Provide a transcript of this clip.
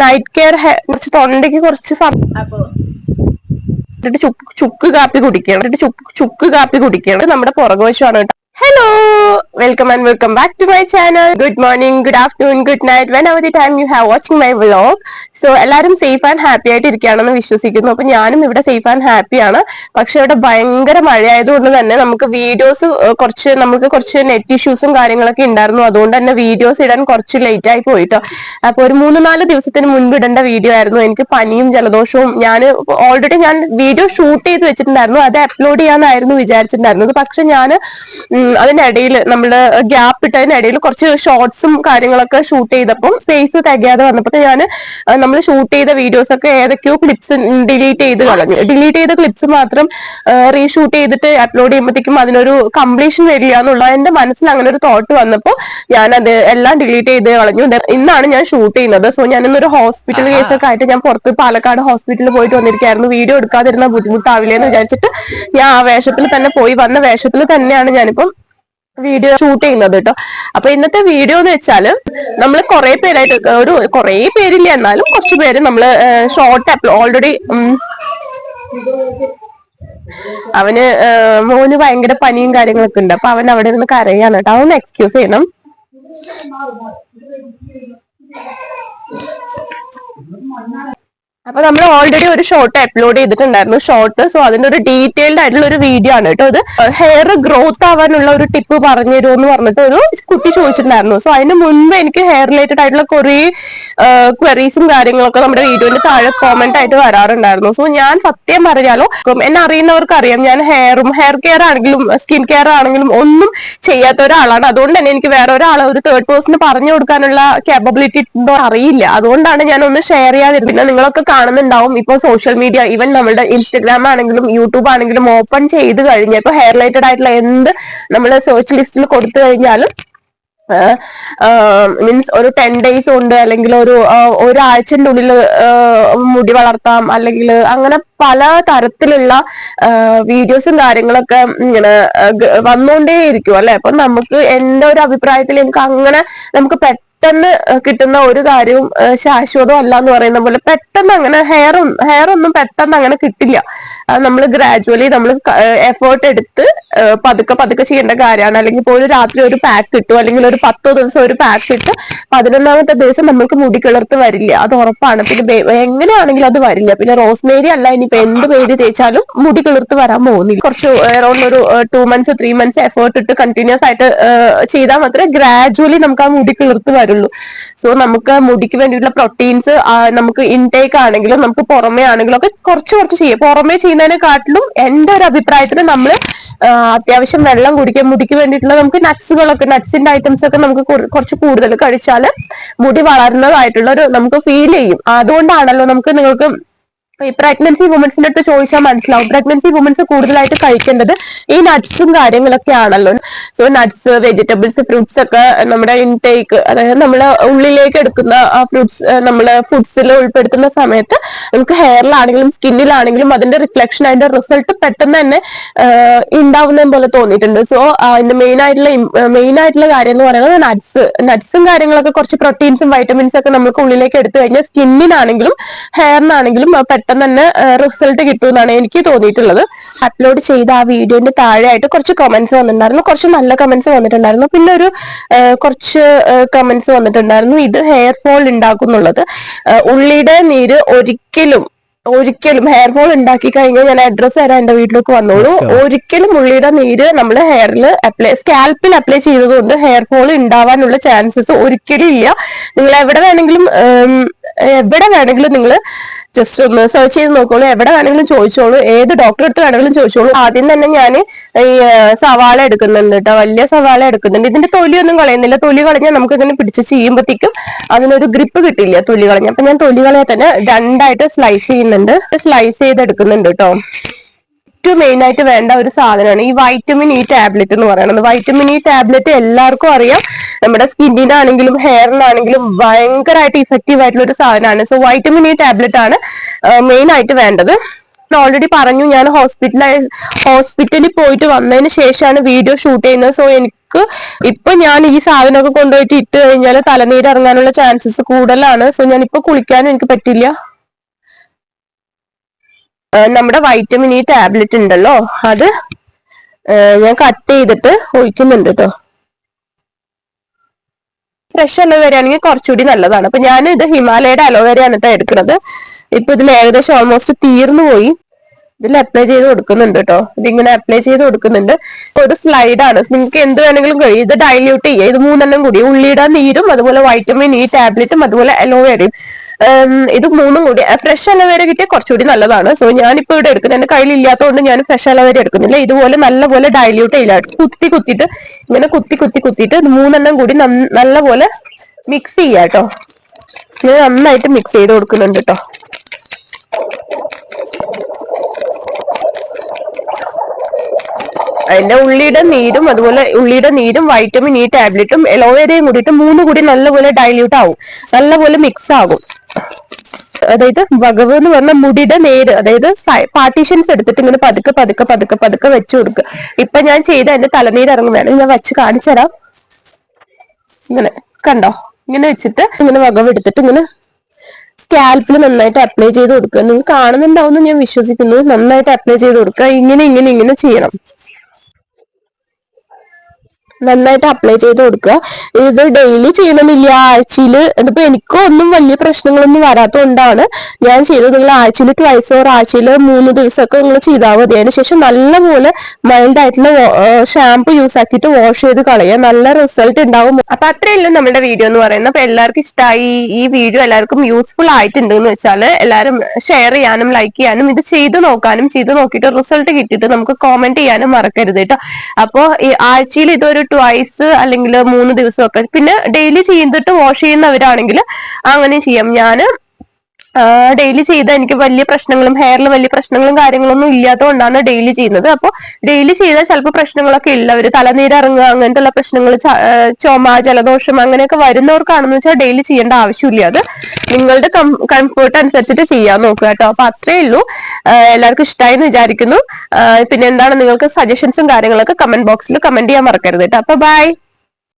Night care കുറച്ച് തൊണ്ടയ്ക്ക് കുറച്ച് എന്നിട്ട് ചുക്ക് കാപ്പി കുടിക്കണം. എന്നിട്ട് ചുക്ക് ചുക്ക് കാപ്പി കുടിക്കണം. നമ്മുടെ പുറകുവശമാണ് കേട്ടോ. Hello welcome and welcome back to my channel good morning good afternoon good night whenever the time you have watching my vlog so എല്ലാവരും സേഫ് ആൻഡ് ഹാപ്പി ആയിട്ട് ഇരിക്കുകയാണെന്ന് വിശ്വസിക്കുന്നു. അപ്പൊ ഞാനും ഇവിടെ സേഫ് ആൻഡ് ആണ്. പക്ഷെ ഇവിടെ ഭയങ്കര മഴയായതുകൊണ്ട് തന്നെ നമുക്ക് വീഡിയോസ് കുറച്ച് നമുക്ക് കുറച്ച് നെറ്റ് ഇഷ്യൂസും കാര്യങ്ങളൊക്കെ ഉണ്ടായിരുന്നു. അതുകൊണ്ട് തന്നെ വീഡിയോസ് ഇടാൻ കുറച്ച് ലേറ്റ് ആയി പോയിട്ടോ. അപ്പൊ ഒരു മൂന്ന് നാല് ദിവസത്തിന് മുൻപ് ഇടേണ്ട വീഡിയോ ആയിരുന്നു. എനിക്ക് പനിയും ജലദോഷവും ഞാൻ ഓൾറെഡി ഞാൻ വീഡിയോ ഷൂട്ട് ചെയ്ത് വെച്ചിട്ടുണ്ടായിരുന്നു. അത് അപ്ലോഡ് ചെയ്യാനായിരുന്നു വിചാരിച്ചിട്ടുണ്ടായിരുന്നത് പക്ഷെ ഞാൻ അതിനിടയിൽ നമ്മുടെ ഗ്യാപ്പ് ഇട്ടതിനിടയിൽ കുറച്ച് ഷോർട്സും കാര്യങ്ങളൊക്കെ ഷൂട്ട് ചെയ്തപ്പോൾ സ്പേസ് തികയാതെ വന്നപ്പോൾ ഞാൻ നമ്മൾ ഷൂട്ട് ചെയ്ത വീഡിയോസ് ഒക്കെ ഏതൊക്കെയോ ക്ലിപ്സ് ഡിലീറ്റ് ചെയ്ത് കളഞ്ഞു. ഡിലീറ്റ് ചെയ്ത ക്ലിപ്സ് മാത്രം റീഷൂട്ട് ചെയ്തിട്ട് അപ്ലോഡ് ചെയ്യുമ്പോഴത്തേക്കും അതിനൊരു കംപ്ലീഷൻ വരില്ല എന്നുള്ള എന്റെ മനസ്സിൽ അങ്ങനെ ഒരു തോട്ട് വന്നപ്പോൾ അത് എല്ലാം ഡിലീറ്റ് ചെയ്ത് കളഞ്ഞു. ഇന്നാണ് ഞാൻ ഷൂട്ട് ചെയ്യുന്നത്. സോ ഞാൻ ഇന്നൊരു ഹോസ്പിറ്റൽ കേസൊക്കെ ആയിട്ട് ഞാൻ പുറത്ത് പാലക്കാട് ഹോസ്പിറ്റലിൽ പോയിട്ട് വന്നിരിക്കായിരുന്നു. വീഡിയോ എടുക്കാതിരുന്ന ബുദ്ധിമുട്ടാവില്ലേ എന്ന് വിചാരിച്ചിട്ട് ഞാൻ ആ വേഷത്തിൽ തന്നെ പോയി. വന്ന വേഷത്തിൽ തന്നെയാണ് ഞാനിപ്പം വീഡിയോ ഷൂട്ട് ചെയ്യുന്നത് കേട്ടോ. അപ്പൊ ഇന്നത്തെ വീഡിയോ എന്ന് വെച്ചാൽ നമ്മൾ കുറെ പേരായിട്ട് ഒരു കുറെ പേരില്ല എന്നാലും കുറച്ച് പേര് നമ്മൾ ഷോർട്ട് ഓൾറെഡി അവന് മോന് ഭയങ്കര പനിയും കാര്യങ്ങളൊക്കെ ഉണ്ട്. അപ്പൊ അവൻ അവിടെ നിന്ന് കരയാണ് കേട്ടോ. അവൻ എക്സ്ക്യൂസ് ചെയ്യണം. അപ്പൊ നമ്മൾ ഓൾറെഡി ഒരു ഷോർട്ട് അപ്ലോഡ് ചെയ്തിട്ടുണ്ടായിരുന്നു. ഷോർട്ട് സോ അതിന്റെ ഒരു ഡീറ്റെയിൽഡ് ആയിട്ടുള്ള ഒരു വീഡിയോ ആണ് കേട്ടോ അത് ഹെയർ ഗ്രോത്ത് ആവാനുള്ള ഒരു ടിപ്പ് പറഞ്ഞു തരുമോ എന്ന് പറഞ്ഞിട്ട് ഒരു കുട്ടി ചോദിച്ചിട്ടുണ്ടായിരുന്നു. സോ അതിന് മുൻപ് എനിക്ക് ഹെയർ റിലേറ്റഡ് ആയിട്ടുള്ള കുറേ ക്വറീസും കാര്യങ്ങളൊക്കെ നമ്മുടെ വീഡിയോന്റെ താഴെ കോമന്റ് ആയിട്ട് വരാറുണ്ടായിരുന്നു. സോ ഞാൻ സത്യം പറഞ്ഞാലോ എന്നെ അറിയുന്നവർക്ക് അറിയാം ഞാൻ ഹെയറും ഹെയർ കെയർ ആണെങ്കിലും സ്കിൻ കെയർ ആണെങ്കിലും ഒന്നും ചെയ്യാത്ത ഒരാളാണ്. അതുകൊണ്ട് തന്നെ എനിക്ക് വേറെ ഒരാളെ ഒരു തേർഡ് പേഴ്സൺ പറഞ്ഞു കൊടുക്കാനുള്ള കേപ്പബിലിറ്റി ഉണ്ടോ അറിയില്ല. അതുകൊണ്ടാണ് ഞാൻ ഒന്ന് ഷെയർ ചെയ്യാതിരുന്നത് നിങ്ങളൊക്കെ കാണുന്നുണ്ടാവും. ഇപ്പൊ സോഷ്യൽ മീഡിയ ഈവൻ നമ്മുടെ ഇൻസ്റ്റഗ്രാം ആണെങ്കിലും യൂട്യൂബ് ആണെങ്കിലും ഓപ്പൺ ചെയ്ത് കഴിഞ്ഞപ്പോൾ ഹെയർ റിലേറ്റഡ് ആയിട്ടുള്ള എന്ത് നമ്മൾ സെർച്ച് ലിസ്റ്റിൽ കൊടുത്തു കഴിഞ്ഞാലും മീൻസ് ഒരു ടെൻ ഡേയ്സ് കൊണ്ട് അല്ലെങ്കിൽ ഒരു ഒരാഴ്ചന്റെ ഉള്ളിൽ മുടി വളർത്താം. അല്ലെങ്കിൽ അങ്ങനെ പല തരത്തിലുള്ള വീഡിയോസും കാര്യങ്ങളൊക്കെ ഇങ്ങനെ വന്നുകൊണ്ടേയിരിക്കും അല്ലെ? അപ്പൊ നമുക്ക് എന്റെ ഒരു അഭിപ്രായത്തിൽ എനിക്ക് അങ്ങനെ നമുക്ക് പെട്ടെന്ന് കിട്ടുന്ന ഒരു കാര്യവും ശാശ്വതം അല്ല എന്ന് പറയുന്ന പോലെ പെട്ടെന്ന് അങ്ങനെ ഹെയർ ഹെയർ ഒന്നും പെട്ടെന്ന് അങ്ങനെ കിട്ടില്ല. നമ്മൾ ഗ്രാജുവലി നമ്മൾ എഫേർട്ട് എടുത്ത് പതുക്കെ പതുക്കെ ചെയ്യേണ്ട കാര്യമാണ്. അല്ലെങ്കിൽ ഇപ്പോൾ ഒരു രാത്രി ഒരു പാക്ക് കിട്ടും. അല്ലെങ്കിൽ ഒരു പത്തോ ദിവസം ഒരു പാക്ക് ഇട്ട് പതിനൊന്നാമത്തെ ദിവസം നമ്മൾക്ക് മുടി കിളർത്ത് വരില്ല. അത് ഉറപ്പാണ്. പിന്നെ എങ്ങനെയാണെങ്കിലും അത് വരില്ല. പിന്നെ റോസ്മേരി അല്ല ഇനിയിപ്പോ എന്ത് പേര് തേച്ചാലും മുടി കിളിർത്ത് വരാൻ പോകുന്നില്ല. കുറച്ച് അറൌണ്ട് ഒരു two months three months effort ഇട്ട് കണ്ടിന്യൂസ് ആയിട്ട് ചെയ്താൽ മാത്രമേ ഗ്രാജുവലി നമുക്ക് ആ മുടി കിളിർത്ത് വരുള്ളൂ. സോ നമുക്ക് മുടിക്ക് വേണ്ടിയിട്ടുള്ള പ്രോട്ടീൻസ് നമുക്ക് ഇൻടേക്ക് ആണെങ്കിലും നമുക്ക് പുറമേ ആണെങ്കിലും ഒക്കെ കുറച്ച് കുറച്ച് ചെയ്യാം. പുറമേ ചെയ്യുന്നതിനെക്കാട്ടിലും എന്റെ ഒരു അഭിപ്രായത്തിൽ നമ്മൾ അത്യാവശ്യം വെള്ളം കുടിക്കാൻ മുടിക്ക് വേണ്ടിയിട്ടുള്ള നമുക്ക് നട്ട്സുകളൊക്കെ നട്ട്സിന്റെ ഐറ്റംസ് ഒക്കെ നമുക്ക് കുറ- കുറച്ച് കൂടുതൽ കഴിച്ചാൽ മുടി വളരുന്നതായിട്ടുള്ള ഒരു നമുക്ക് ഫീൽ ചെയ്യും. അതുകൊണ്ടാണല്ലോ നമുക്ക് നിങ്ങൾക്ക് പ്രഗ്നൻസി വുമൻസിന്റെ അടുത്ത് ചോദിച്ചാൽ മനസ്സിലാവും. പ്രഗ്നൻസി വുമൻസ് കൂടുതലായിട്ട് കഴിക്കേണ്ടത് ഈ നട്ട്സും കാര്യങ്ങളൊക്കെ ആണല്ലോ സോ നട്ട്സ് വെജിറ്റബിൾസ് ഫ്രൂട്ട്സ് ഒക്കെ നമ്മുടെ ഇൻടേക്ക് അതായത് നമ്മൾ ഉള്ളിലേക്ക് എടുക്കുന്ന ആ ഫ്രൂട്ട്സ് നമ്മൾ ഫുഡ്സിൽ ഉൾപ്പെടുത്തുന്ന സമയത്ത് നമുക്ക് ഹെയറിലാണെങ്കിലും സ്കിന്നിലാണെങ്കിലും അതിന്റെ റിഫ്ലക്ഷൻ അതിന്റെ റിസൾട്ട് പെട്ടെന്ന് തന്നെ ഉണ്ടാവുന്ന പോലെ തോന്നിയിട്ടുണ്ട്. സോ അതിന്റെ മെയിൻ ആയിട്ടുള്ള മെയിൻ ആയിട്ടുള്ള കാര്യം എന്ന് പറയുന്നത് നട്ട്സ് നട്ട്സും കാര്യങ്ങളൊക്കെ കുറച്ച് പ്രോട്ടീൻസും വൈറ്റമിൻസും ഒക്കെ നമുക്ക് ഉള്ളിലേക്ക് എടുത്തു കഴിഞ്ഞാൽ സ്കിന്നിനാണെങ്കിലും ഹെയറിനാണെങ്കിലും പെട്ടെന്ന് തന്നെ റിസൾട്ട് കിട്ടുമെന്നാണ് എനിക്ക് തോന്നിയിട്ടുള്ളത്. അപ്ലോഡ് ചെയ്ത ആ വീഡിയോന്റെ താഴെയായിട്ട് കുറച്ച് കമന്റ്സ് വന്നിട്ടുണ്ടായിരുന്നു. കുറച്ച് നല്ല കമന്റ്സ് വന്നിട്ടുണ്ടായിരുന്നു. പിന്നെ ഒരു കുറച്ച് കമന്റ്സ് വന്നിട്ടുണ്ടായിരുന്നു. ഇത് ഹെയർ ഫോൾ ഉണ്ടാക്കുന്നുള്ളത്. ഉള്ളിയുടെ നീര് ഒരിക്കലും ഒരിക്കലും ഹെയർ ഫോൾ ഉണ്ടാക്കി കഴിഞ്ഞാൽ ഞാൻ അഡ്രസ് തരാൻ എന്റെ വീട്ടിലേക്ക് വന്നോളൂ. ഒരിക്കലും ഉള്ളിയുടെ നീര് നമ്മൾ ഹെയറിൽ അപ്ലൈ സ്കാൽപ്പിൽ അപ്ലൈ ചെയ്തതുകൊണ്ട് ഹെയർ ഫോൾ ഉണ്ടാവാനുള്ള ചാൻസസ് ഒരിക്കലും ഇല്ല. നിങ്ങൾ എവിടെ വേണമെങ്കിലും എവിടെ വേണമെങ്കിലും നിങ്ങൾ ജസ്റ്റ് ഒന്ന് സെർച്ച് ചെയ്ത് നോക്കോളൂ എവിടെ വേണമെങ്കിലും ചോദിച്ചോളൂ. ഏത് ഡോക്ടറെ അടുത്ത് വേണമെങ്കിലും ചോദിച്ചോളൂ. ആദ്യം തന്നെ ഞാൻ ഈ സവാള എടുക്കുന്നുണ്ട് കേട്ടോ വലിയ സവാള എടുക്കുന്നുണ്ട്. ഇതിന്റെ തൊലിയൊന്നും കളയുന്നില്ല. തൊലി കളഞ്ഞാൽ നമുക്ക് ഇങ്ങനെ പിടിച്ച് ചെയ്യുമ്പോഴത്തേക്കും അതിനൊരു ഗ്രിപ്പ് കിട്ടില്ല തൊലി കളഞ്ഞ. അപ്പൊ ഞാൻ തൊലി കളയാൻ തന്നെ രണ്ടായിട്ട് സ്ലൈസ് ചെയ്യുന്നുണ്ട്. സ്ലൈസ് ചെയ്തെടുക്കുന്നുണ്ട് കേട്ടോ ഏറ്റവും മെയിൻ ആയിട്ട് വേണ്ട ഒരു സാധനമാണ് ഈ വൈറ്റമിൻ ഇ ടാബ്ലറ്റ് എന്ന് പറയുന്നത്. വൈറ്റമിൻ ഇ ടാബ്ലറ്റ് എല്ലാവർക്കും അറിയാം. നമ്മുടെ സ്കിന്നിനാണെങ്കിലും ഹെയറിനാണെങ്കിലും ഭയങ്കരമായിട്ട് ഇഫക്റ്റീവ് ആയിട്ടുള്ള ഒരു സാധനമാണ്. സോ വൈറ്റമിൻ ഇ ടാബ്ലറ്റ് ആണ് മെയിൻ ആയിട്ട് വേണ്ടത്. ഓൾറെഡി പറഞ്ഞു ഞാൻ ഹോസ്പിറ്റലായി ഹോസ്പിറ്റലിൽ പോയിട്ട് വന്നതിന് ശേഷമാണ് വീഡിയോ ഷൂട്ട് ചെയ്യുന്നത്. സോ എനിക്ക് ഇപ്പൊ ഞാൻ ഈ സാധനമൊക്കെ കൊണ്ടുപോയിട്ട് ഇട്ട് കഴിഞ്ഞാൽ തലനീര് ഇറങ്ങാനുള്ള ചാൻസസ് കൂടുതലാണ്. സോ ഞാൻ ഇപ്പൊ കുളിക്കാനും എനിക്ക് പറ്റില്ല. നമ്മുടെ വൈറ്റമിൻ ഇ ടാബ്ലറ്റ് ഉണ്ടല്ലോ അത് ഞാൻ കട്ട് ചെയ്തിട്ട് ഒഴിക്കുന്നുണ്ട് കേട്ടോ ഫ്രഷ് അലോവേര ആണെങ്കിൽ കുറച്ചുകൂടി നല്ലതാണ്. അപ്പൊ ഞാൻ ഇത് ഹിമാലയയുടെ അലോവേരയാണ് കേട്ടോ എടുക്കുന്നത്. ഇപ്പൊ ഇതിൽ ഏകദേശം ഓൾമോസ്റ്റ് തീർന്നു പോയി. ഇതിൽ അപ്ലൈ ചെയ്ത് കൊടുക്കുന്നുണ്ട് കേട്ടോ ഇതിങ്ങനെ അപ്ലൈ ചെയ്ത് കൊടുക്കുന്നുണ്ട്. ഒരു സ്ലൈഡാണ് നിങ്ങൾക്ക് എന്ത് വേണമെങ്കിലും കഴിയും. ഇത് ഡൈല്യൂട്ട് ചെയ്യുക. ഇത് മൂന്നെണ്ണം കൂടി. ഉള്ളിയുടെ നീരും അതുപോലെ വൈറ്റമിൻ ഇ ടാബ്ലറ്റും അതുപോലെ അലോവേരയും ഇത് മൂന്നും കൂടി. ഫ്രഷ് അലോവേര കിട്ടിയ കുറച്ചുകൂടി നല്ലതാണ്. സോ ഞാനിപ്പോ ഇവിടെ എടുക്കുന്നത്. എന്റെ കയ്യിൽ ഇല്ലാത്തതുകൊണ്ട് ഞാൻ ഫ്രഷ് അലോവേര എടുക്കുന്നില്ല. ഇതുപോലെ നല്ലപോലെ ഡൈല്യൂട്ട് ചെയ്യില്ല കുത്തി കുത്തിയിട്ട് ഇങ്ങനെ കുത്തി കുത്തി കുത്തിയിട്ട് മൂന്നെണ്ണം കൂടി നല്ലപോലെ മിക്സ് ചെയ്യാം കേട്ടോ ഞാൻ നന്നായിട്ട് മിക്സ് ചെയ്ത് കൊടുക്കുന്നുണ്ട് കേട്ടോ അതിന്റെ ഉള്ളിയുടെ നീരും അതുപോലെ ഉള്ളിയുടെ നീരും വൈറ്റമിൻ ഇ ടാബ്ലറ്റും എലോവേരയും കൂടിയിട്ട് മൂന്ന് കൂടി നല്ലപോലെ ഡൈല്യൂട്ട് ആവും. നല്ലപോലെ മിക്സ് ആകും അതായത് വകവ് എന്ന് പറഞ്ഞ മുടിയുടെ നേര് അതായത് പാർട്ടീഷൻസ് എടുത്തിട്ട് ഇങ്ങനെ പതുക്കെ പതുക്കെ പതുക്കെ പതുക്കെ വെച്ചു കൊടുക്കുക. ഇപ്പൊ ഞാൻ ചെയ്ത എന്റെ തലനീര് ഇറങ്ങുന്നതാണ്. ഞാൻ വെച്ച് കാണിച്ചു തരാം. ഇങ്ങനെ കണ്ടോ? ഇങ്ങനെ വെച്ചിട്ട് ഇങ്ങനെ വകവ് എടുത്തിട്ട് ഇങ്ങനെ സ്കാൽപ്പിൽ നന്നായിട്ട് അപ്ലൈ ചെയ്ത് കൊടുക്കുക. നിങ്ങൾ കാണുന്നുണ്ടാവും ഞാൻ വിശ്വസിക്കുന്നു. നന്നായിട്ട് അപ്ലൈ ചെയ്ത് കൊടുക്കുക. ഇങ്ങനെ ഇങ്ങനെ ഇങ്ങനെ ചെയ്യണം. നന്നായിട്ട് അപ്ലൈ ചെയ്ത് കൊടുക്കുക. ഇത് ഡെയിലി ചെയ്യണമെന്നില്ല ആഴ്ചയിൽ ഇതിപ്പോ എനിക്കോ ഒന്നും വലിയ പ്രശ്നങ്ങളൊന്നും വരാത്തതുകൊണ്ടാണ് ഞാൻ ചെയ്തത്. നിങ്ങൾ ആഴ്ചയിൽ ട്വൈസ് ഓർ ആഴ്ചയിൽ മൂന്ന് ദിവസമൊക്കെ നിങ്ങൾ ചെയ്താൽ മതി. അതിനുശേഷം നല്ലപോലെ മൈൽഡ് ആയിട്ടുള്ള ഷാമ്പു യൂസ് ആക്കിയിട്ട് വാഷ് ചെയ്ത് കളയുക. നല്ല റിസൾട്ട് ഉണ്ടാവും. അപ്പൊ അത്രയല്ലോ നമ്മുടെ വീഡിയോ എന്ന് പറയുന്നത്. അപ്പൊ എല്ലാവർക്കും ഇഷ്ടമായി ഈ വീഡിയോ എല്ലാവർക്കും യൂസ്ഫുൾ ആയിട്ടുണ്ട് എന്ന് വെച്ചാൽ എല്ലാവരും ഷെയർ ചെയ്യാനും ലൈക്ക് ചെയ്യാനും ഇത് ചെയ്തു നോക്കാനും ചെയ്തു നോക്കിയിട്ട് റിസൾട്ട് കിട്ടിയിട്ട് നമുക്ക് കോമെന്റ് ചെയ്യാനും മറക്കരുത് കേട്ടോ. അപ്പോ ഈ ആഴ്ചയിൽ ഇതൊരു ട്വൈസ് അല്ലെങ്കിൽ മൂന്ന് ദിവസമൊക്കെ. പിന്നെ ഡെയിലി ചെയ്തിട്ട് വാഷ് ചെയ്യുന്നവരാണെങ്കിൽ അങ്ങനെ ചെയ്യാം. ഞാൻ ഡെയിലി ചെയ്ത എനിക്ക് വലിയ പ്രശ്നങ്ങളും ഹെയറിൽ വലിയ പ്രശ്നങ്ങളും കാര്യങ്ങളൊന്നും ഇല്ലാത്തതുകൊണ്ടാണ് ഡെയിലി ചെയ്യുന്നത്. അപ്പോൾ ഡെയിലി ചെയ്താൽ ചിലപ്പോൾ പ്രശ്നങ്ങളൊക്കെ ഇല്ല. ഒരു തലനീര് ഇറങ്ങുക അങ്ങനത്തെ പ്രശ്നങ്ങൾ ചുമ ജലദോഷം അങ്ങനെയൊക്കെ വരുന്നവർക്കാണെന്ന് വെച്ചാൽ ഡെയിലി ചെയ്യേണ്ട ആവശ്യമില്ല. അത് നിങ്ങളുടെ കംഫേർട്ട് അനുസരിച്ചിട്ട് ചെയ്യാൻ നോക്കുക കേട്ടോ. അപ്പൊ അത്രേ ഉള്ളൂ. എല്ലാവർക്കും ഇഷ്ടമായി എന്ന് വിചാരിക്കുന്നു പിന്നെ എന്താണ് നിങ്ങൾക്ക് സജഷൻസും കാര്യങ്ങളൊക്കെ കമന്റ് ബോക്സിൽ കമന്റ് ചെയ്യാൻ മറക്കരുത് കേട്ടോ. അപ്പൊ ബൈ